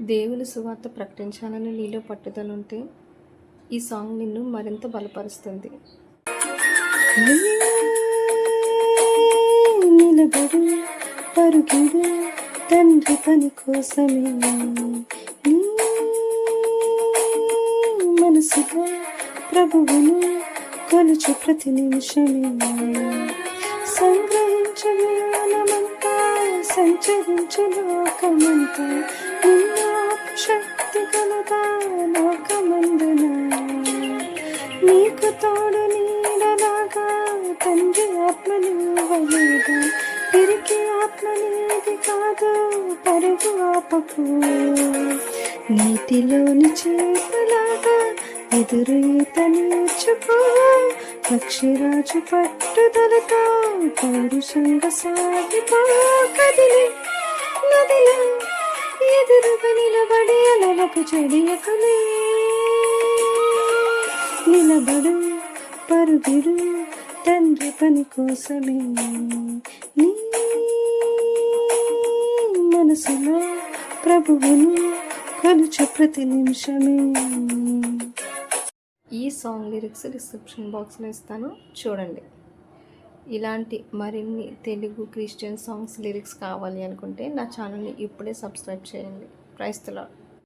దేవుని సువార్త ప్రకటించాలని నీలో పట్టుదల ఉంటే ఈ సాంగ్ నిన్ను మరింత బలపరుస్తుంది. పరుగుడు తండ్రి పని కోసమే. మనసుగా ప్రభువును కొలుచు ప్రతి నిమిషమే. సంగ్రహించు సంచరించు లోకమంతా. శక్తి కలదా లోకమందున. నీకు తోడు నీడలాగా తండ్రి ఆత్మని ఇవ్వలేదా తిరిగి ఆత్మనేది కాదు పరుగు ఆపకు. నీటిలోని చేపలాగా ఎదురు ఈత నేర్చుకో. పక్షిరాజు పట్టుదలతో పౌరుషంగా సాగిపో. కదిలి ఎదురుగా నిలబడి అలలకు చెడియకలే నిలబడు పరుగుడు తండ్రి పని కోసమే. నీ మనసులో ప్రభువును కొలుచు ప్రతి నిమిషమే. ఈ సాంగ్ లిరిక్స్ డిస్క్రిప్షన్ బాక్స్లో ఇస్తాను. చూడండి. ఇలాంటి మరిన్ని తెలుగు క్రిస్టియన్ సాంగ్స్ లిరిక్స్ కావాలి అనుకుంటే నా ఛానల్ని ఇప్పుడే సబ్స్క్రైబ్ చేయండి. ప్రైస్తలా